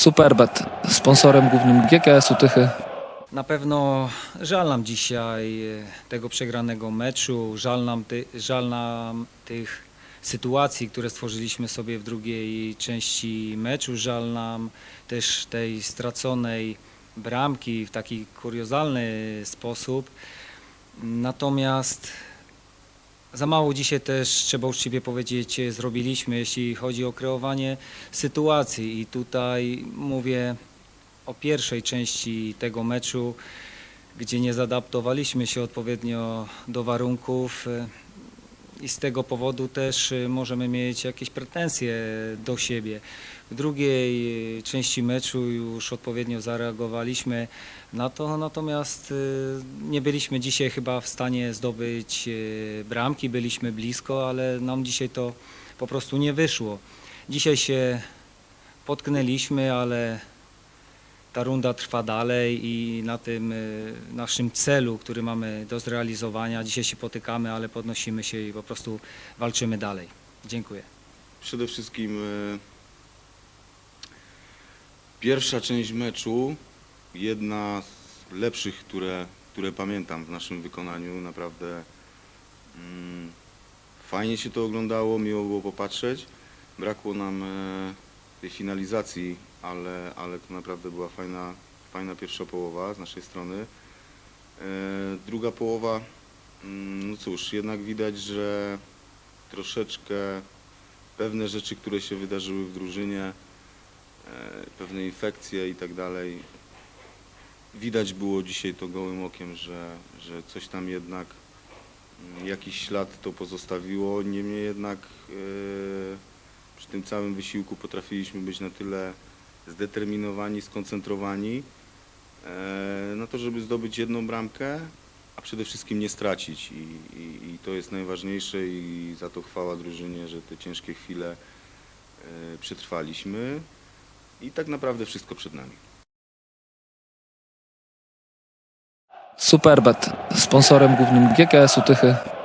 Superbet, sponsorem głównym GKS-u Tychy. Na pewno żal nam dzisiaj e, tego przegranego meczu, żal nam, ty, żal nam tych sytuacji, które stworzyliśmy sobie w drugiej części meczu, żal nam też tej straconej bramki w taki kuriozalny sposób. Natomiast za mało dzisiaj też, trzeba uczciwie powiedzieć, zrobiliśmy, jeśli chodzi o kreowanie sytuacji. I tutaj mówię o pierwszej części tego meczu, gdzie nie zadaptowaliśmy się odpowiednio do warunków i z tego powodu też e, możemy mieć jakieś pretensje do siebie. W drugiej e, części meczu już odpowiednio zareagowaliśmy na to, natomiast e, nie byliśmy dzisiaj chyba w stanie zdobyć bramki, byliśmy blisko, ale nam dzisiaj to po prostu nie wyszło. Dzisiaj się potknęliśmy, ale ta runda trwa dalej i na tym y, naszym celu, który mamy do zrealizowania, dzisiaj się potykamy, ale podnosimy się i po prostu walczymy dalej. Dziękuję. Przede wszystkim e, pierwsza część meczu, jedna z lepszych, które, które pamiętam w naszym wykonaniu. Naprawdę mm, fajnie się to oglądało, miło było popatrzeć. Brakło nam e, tej finalizacji, ale, ale to naprawdę była fajna, fajna pierwsza połowa z naszej strony. E, druga połowa, mm, no cóż, jednak widać, że troszeczkę pewne rzeczy, które się wydarzyły w drużynie, e, pewne infekcje i tak dalej. Widać było dzisiaj to gołym okiem, że, że coś tam jednak, mm, jakiś ślad to pozostawiło. Niemniej jednak e, przy tym całym wysiłku potrafiliśmy być na tyle zdeterminowani, skoncentrowani e, na to, żeby zdobyć jedną bramkę, a przede wszystkim nie stracić. I, i, I to jest najważniejsze i za to chwała drużynie, że te ciężkie chwile e, przetrwaliśmy. I tak naprawdę wszystko przed nami. Superbet, sponsorem głównym GKS-u Tychy.